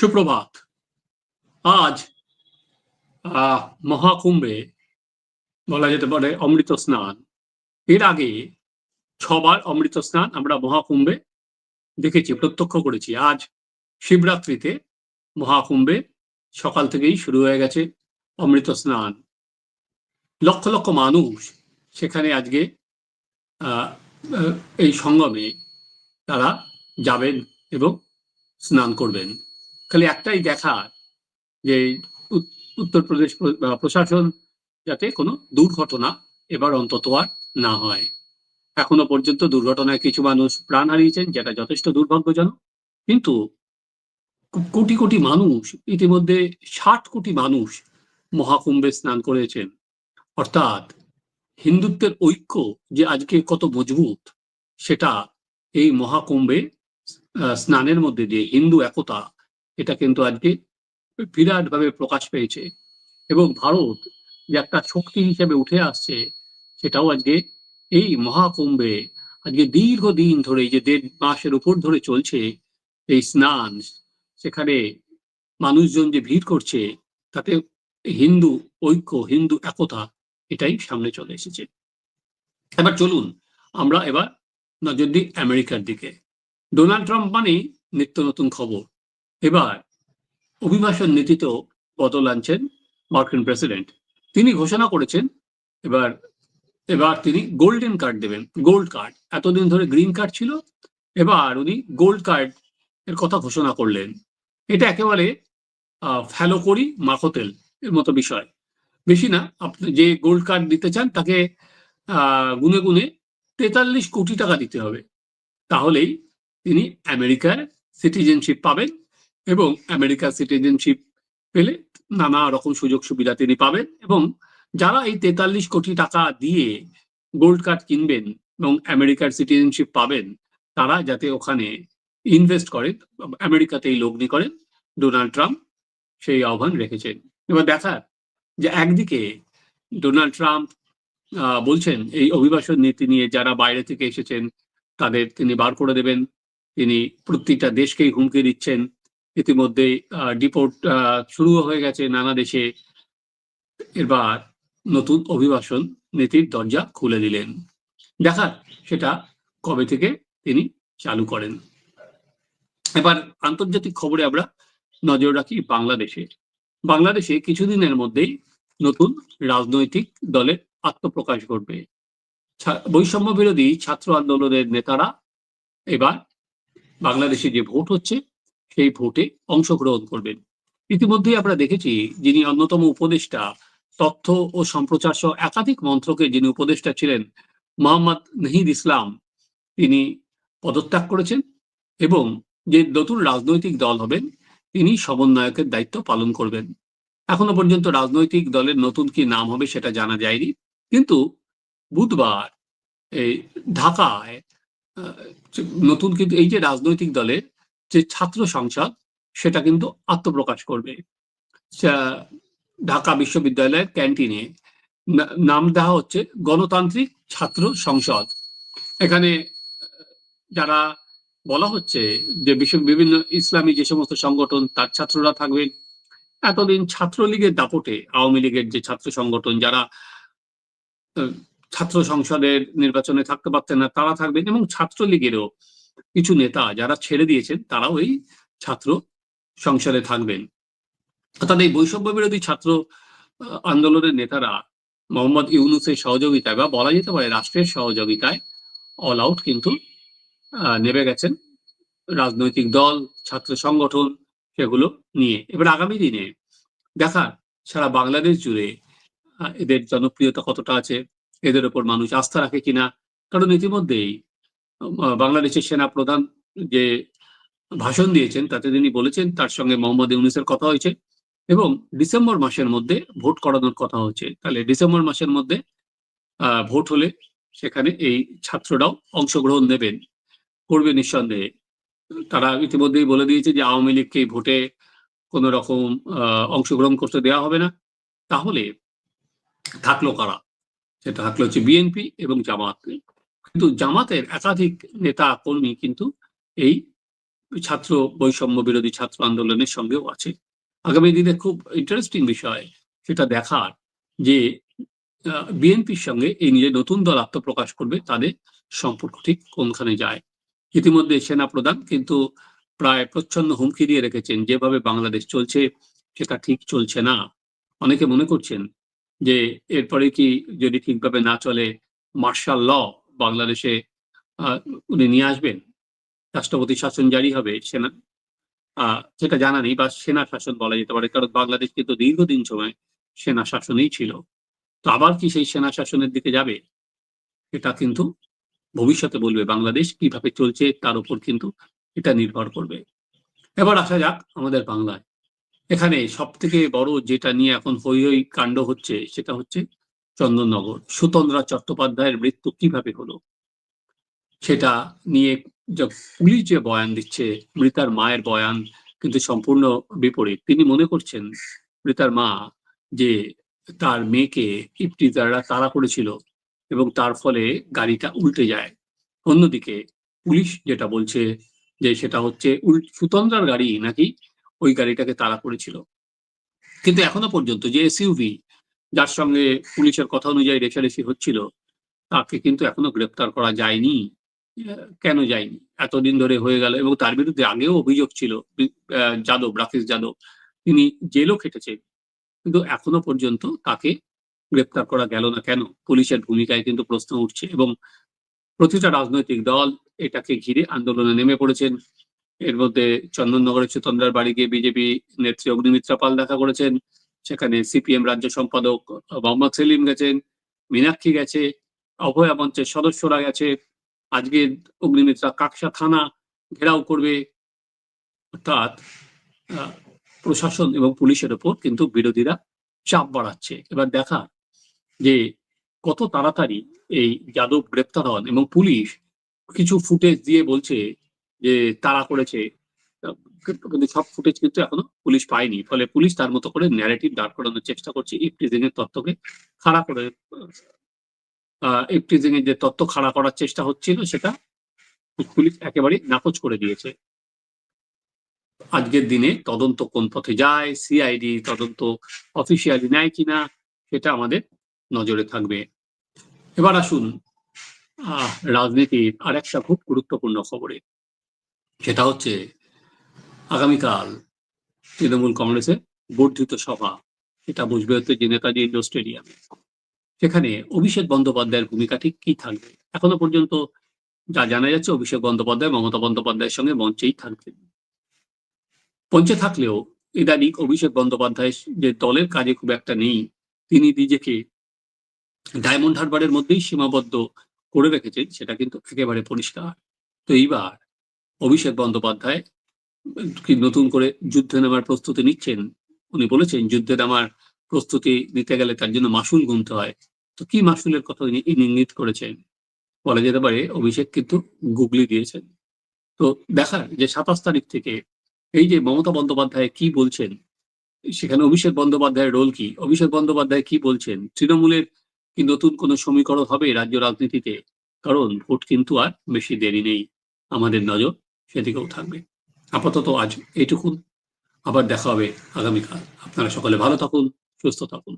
সুপ্রভাত। আজ মহাকুম্ভে বলা যেতে পারে অমৃত স্নান। এর আগে ছবার অমৃত স্নান আমরা মহাকুম্ভে দেখেছি, প্রত্যক্ষ করেছি। আজ শিবরাত্রিতে মহাকুম্ভে সকাল থেকেই শুরু হয়ে গেছে অমৃত স্নান। লক্ষ লক্ষ মানুষ সেখানে আজকে এই সঙ্গমে তারা যাবেন এবং স্নান করবেন। খালি একটাই দেখার যে উত- উত্তরপ্রদেশ প্র- প্রশাসন যাতে কোনো দুর্ঘটনা এবার অন্তত আর না হয়। এখনও পর্যন্ত দুর্ঘটনায় কিছু মানুষ প্রাণ হারিয়েছেন, যেটা যথেষ্ট দুর্ভাগ্যজনক। কিন্তু কোটি কোটি মানুষ, ইতিমধ্যে ষাট কোটি মানুষ মহাকুম্ভে স্নান করেছেন। অর্থাৎ হিন্দুত্বের ঐক্য যে আজকে কত মজবুত, সেটা এই মহাকুম্ভে স্নানের মধ্যে দিয়ে হিন্দু একতা এটা কিন্তু আজকে বিরাট ভাবে প্রকাশ পেয়েছে। এবং ভারত যে একটা শক্তি হিসেবে উঠে আসছে, সেটাও আজকে এই মহাকুম্ভে, আজকে দীর্ঘদিন ধরে যে দেড় মাসের উপর ধরে চলছে এই স্নান, সেখানে মানুষজন যে ভিড় করছে, তাতে হিন্দু ঐক্য, হিন্দু একতা, এটাই সামনে চলে এসেছে। এবার চলুন, আমরা এবার নজর দিই আমেরিকার দিকে। ডোনাল্ড ট্রাম্প মানেই নিত্য নতুন খবর। এবার অভিবাসন নীতিতেও বদল আনছেন মার্কিন প্রেসিডেন্ট। তিনি ঘোষণা করেছেন, এবার এবার তিনি গোল্ডেন কার্ড দেবেন, গোল্ড কার্ড। এতদিন ধরে গ্রিন কার্ড ছিল, এবার উনি গোল্ড কার্ড এর কথা ঘোষণা করলেন। এটা একেবারে ফ্যালো করি, মাখতেল এর মতো বিষয়। বেশি না, আপনি যে গোল্ড কার্ড দিতে চান তাকে গুনে গুনে তেতাল্লিশ কোটি টাকা দিতে হবে। তাহলেই তিনি আমেরিকার সিটিজেনশিপ পাবেন এবং আমেরিকার সিটিজেনশিপ পেলে নানা রকম সুযোগ সুবিধা তিনি পাবেন এবং যারা এই তেতাল্লিশ কোটি টাকা দিয়ে গোল্ড কার্ড কিনবেন এবং আমেরিকার সিটিজেনশিপ পাবেন, তারা যাতে ওখানে ইনভেস্ট করেন আমেরিকাতেই লগ্নি করেন ডোনাল্ড ট্রাম্প সেই আহ্বান রেখেছেন। এবার দেখার যে একদিকে ডোনাল্ড ট্রাম্প বলছেন এই অভিবাসন নীতি নিয়ে যারা বাইরে থেকে এসেছেন, তাদের তিনি বার করে দেবেন, তিনি প্রত্যেকটা দেশকেই হুমকি দিচ্ছেন ইতিমধ্যে ডিপোর্ট শুরু হয়ে গেছে নানা দেশে। এবার নতুন অভিবাসন নীতির দরজা খুলে দিলেন। দেখার সেটা কবে থেকে তিনি চালু করেন। এবার আন্তর্জাতিক খবরে আমরা নজর রাখি বাংলাদেশে। বাংলাদেশে কিছুদিনের মধ্যেই নতুন রাজনৈতিক দলের আত্মপ্রকাশ ঘটবে। বৈষম্য বিরোধী ছাত্র আন্দোলনের নেতারা এবার বাংলাদেশে যে ভোট হচ্ছে সেই ভোটে অংশগ্রহণ করবেন। ইতিমধ্যেই আমরা দেখেছি যিনি অন্যতম উপদেষ্টা, তথ্য ও সম্প্রচার সহ একাধিক মন্ত্রকে যিনি উপদেষ্টা ছিলেন, মোহাম্মদ নাহিদ ইসলাম, তিনি পদত্যাগ করেছেন এবং যে নতুন রাজনৈতিক দল হবেন, তিনি সমন্বয়কের দায়িত্ব পালন করবেন। এখনও পর্যন্ত রাজনৈতিক দলের নতুন কি নাম হবে সেটা জানা যায়নি, কিন্তু বুধবার এই ঢাকায় নতুন কিন্তু এই যে রাজনৈতিক দলের যে ছাত্র সংসদ, সেটা কিন্তু আত্মপ্রকাশ করবে। ঢাকা বিশ্ববিদ্যালয়ের ক্যান্টিনে নাম দেওয়া হচ্ছে গণতান্ত্রিক ছাত্র সংসদ। এখানে, যারা বলা হচ্ছে যে বিশ্ব বিভিন্ন ইসলামী যে সমস্ত সংগঠন, তার ছাত্ররা থাকবে। এতদিন ছাত্রলীগের দাপটে আওয়ামী লীগের যে ছাত্র সংগঠন, যারা ছাত্র সংসদের নির্বাচনে থাকতে পারতেন না, তারা থাকবেন এবং ছাত্রলীগেরও কিছু নেতা যারা ছেড়ে দিয়েছেন, তারাও এই ছাত্র সংসদে থাকবেন। অর্থাৎ এই বৈষম্য বিরোধী ছাত্র আন্দোলনের নেতারা মোহাম্মদ ইউনুসের সহযোগিতায় বা বলা যেতে পারে রাষ্ট্রের সহযোগিতায় অল আউট কিন্তু নেমে গেছেন। রাজনৈতিক দল, ছাত্র সংগঠন সেগুলো নিয়ে। এবার আগামী দিনে দেখার, সারা বাংলাদেশ জুড়ে এদের জনপ্রিয়তা কতটা আছে, এদের ওপর মানুষ আস্থা রাখে কিনা, কারণ ইতিমধ্যেই বাংলাদেশের সেনা প্রধান যে ভাষণ দিয়েছেন, তাতে তিনি বলেছেন তার সঙ্গে মোহাম্মদ ইউনুসের কথা হয়েছে এবং ডিসেম্বর মাসের মধ্যে ভোট করানোর কথা হচ্ছে তাহলে ডিসেম্বর মাসের মধ্যে ভোট হলে সেখানে এই ছাত্ররাও অংশগ্রহণ নেবেন, করবে নিঃসন্দেহে। তারা ইতিমধ্যেই বলে দিয়েছে যে আওয়ামী লীগকে ভোটে কোন রকম অংশগ্রহণ করতে দেওয়া হবে না। তাহলে থাকল কারা? সেটা থাকল হচ্ছে বিএনপি এবং জামাত কিন্তু জামাতের একাধিক নেতা কর্মী কিন্তু এই ছাত্র বৈষম্য বিরোধী ছাত্র আন্দোলনের সঙ্গেও আছে। আগামী দিনে খুব ইন্টারেস্টিং বিষয় সেটা দেখার যে বিএনপির সঙ্গে এই নিয়ে নতুন দল আত্মপ্রকাশ করবে তাদের সম্পর্ক ঠিক কোনখানে যায়। ইতিমধ্যে সেনা প্রধান কিন্তু প্রায় প্রচ্ছন্ন হুমকি দিয়ে রেখেছেন, যেভাবে বাংলাদেশ চলছে সেটা ঠিক চলছে না। অনেকে মনে করছেন যে, এরপরে কি যদি ঠিকভাবে না চলে, মার্শাল ল বাংলাদেশে উনি নিয়ে আসবেন। রাষ্ট্রপতি শাসন জারি হবে, সেনা সেটা জানা নেই বা সেনা শাসন বলা যেতে পারে, কারণ বাংলাদেশ কিন্তু দীর্ঘদিন সময় সেনা শাসনেই ছিল। তো আবার কি সেই সেনা শাসনের দিকে যাবে? এটা কিন্তু ভবিষ্যতে বলবে বাংলাদেশ, কীভাবে চলছে তার উপর কিন্তু এটা নির্ভর করবে। এবার আসা যাক আমাদের বাংলায়। এখানে সব থেকে বড় যেটা নিয়ে এখন হই হই কাণ্ড হচ্ছে, সেটা হচ্ছে চন্দননগর। সুতন্দ্রা চট্টোপাধ্যায়ের মৃত্যু কীভাবে হলো? সেটা নিয়ে পুলিশ যে বয়ান দিচ্ছে, মৃতার মায়ের বয়ান কিন্তু সম্পূর্ণ বিপরীত। তিনি মনে করছেন, মৃতার মা যে তার মেয়েকে ইফতিজাররা তাড়া করেছিল এবং তার ফলে গাড়িটা উল্টে যায়। অন্যদিকে পুলিশ যেটা বলছে যে সেটা হচ্ছে সুতন্দ্রার গাড়ি নাকি ওই গাড়িটাকে তাড়া করেছিল। কিন্তু এখনও পর্যন্ত যে এসইউভি যার সঙ্গে পুলিশের কথা অনুযায়ী রেশারেশি হচ্ছিল, তাকে কিন্তু এখনও গ্রেপ্তার করা যায়নি, কেন যায়নি? এতদিন ধরে হয়ে গেল এবং তার বিরুদ্ধে আগেও অভিযোগ ছিল যাদব, রাকেশ যাদব। তিনি জেলও খেটেছেন, কিন্তু এখনও পর্যন্ত তাকে গ্রেপ্তার করা গেল না কেন? পুলিশের ভূমিকায় কিন্তু প্রশ্ন উঠছে এবং প্রতিটা রাজনৈতিক দল এটাকে ঘিরে আন্দোলনে নেমে পড়েছেন। এর মধ্যে চন্দননগরের চুতন্দ্রার বাড়ি গিয়ে বিজেপি নেত্রী অগ্নিমিত্রা পাল দেখা করেছেন। সেখানে সিপিএম রাজ্য সম্পাদক মোহাম্মদ সেলিম গেছেন, মীনাক্ষী গেছে, অভয়া মঞ্চের সদস্যরা গেছে, আজকে অগ্নিমিত্রা কাকসা থানা ঘেরাও করবে। অর্থাৎ প্রশাসন এবং পুলিশের ওপর কিন্তু বিরোধীরা চাপ বাড়াচ্ছে। এবার দেখা যে কত তাড়াতাড়ি এই যাদব গ্রেপ্তার হন এবং পুলিশ কিছু ফুটেজ দিয়ে বলছে যে তারা করেছে কিন্তু সব ফুটেজ কিন্তু এখনও পুলিশ পায়নি। ফলে পুলিশ তার মতো করে ন্যারেটিভ দাঁড় করানোর চেষ্টা করছে ইফটিজিং এর তত্ত্বকে খাড়া করে। ইফটিজিং এর যে তত্ত্ব খাড়া করার চেষ্টা হচ্ছিল, সেটা পুলিশ একেবারে নাকচ করে দিয়েছে। আজকের দিনে তদন্ত কোন পথে যায় সিআইডি তদন্ত অফিসিয়ালি নেয় কিনা, সেটা আমাদের নজরে থাকবে। এবার আসুন রাজনীতির আর একটা খুব গুরুত্বপূর্ণ খবরে। সেটা হচ্ছে আগামীকাল তৃণমূল কংগ্রেসের বর্ধিত সভা, এটা বুঝবে হচ্ছে যে নেতাজি ইন্ডোর স্টেডিয়ামে। সেখানে অভিষেক বন্দ্যোপাধ্যায়ের ভূমিকা ঠিক কি থাকবে? এখনও পর্যন্ত যা জানা যাচ্ছে, অভিষেক বন্দ্যোপাধ্যায়, মমতা বন্দ্যোপাধ্যায়ের সঙ্গে মঞ্চেই থাকবেন। মঞ্চে থাকলেও ইদানিং অভিষেক বন্দ্যোপাধ্যায় যে দলের কাজে খুব একটা নেই, তিনি নিজেকে ডায়মন্ড হারবারের মধ্যেই সীমাবদ্ধ করে রেখেছেন, সেটা কিন্তু একেবারে পরিষ্কার। তো এইবার অভিষেক বন্দ্যোপাধ্যায় কি নতুন করে যুদ্ধে নামার প্রস্তুতি নিচ্ছেন? উনি বলেছেন যুদ্ধে নামার প্রস্তুতি নিতে গেলে তার জন্য মাসুল গুনতে হয়। তো কি মাসুলের কথা ইনি ইঙ্গিত করেছেন? বলা যেতে পারে, অভিষেক কিন্তু গুগলি দিয়েছেন। তো দেখার যে সাতাশ তারিখ থেকে এই যে মমতা বন্দ্যোপাধ্যায় কি বলছেন, সেখানে অভিষেক বন্দ্যোপাধ্যায়ের রোল কি? অভিষেক বন্দ্যোপাধ্যায় কি বলছেন? তৃণমূলের কি নতুন কোনো সমীকরণ হবে রাজ্য রাজনীতিতে? কারণ ভোট কিন্তু আর বেশি দেরি নেই। আমাদের নজর সেদিকেও থাকবে। আপাতত আজ এইটুকুন। আবার দেখা হবে আগামীকাল। আপনারা সকলে ভালো থাকুন সুস্থ থাকুন।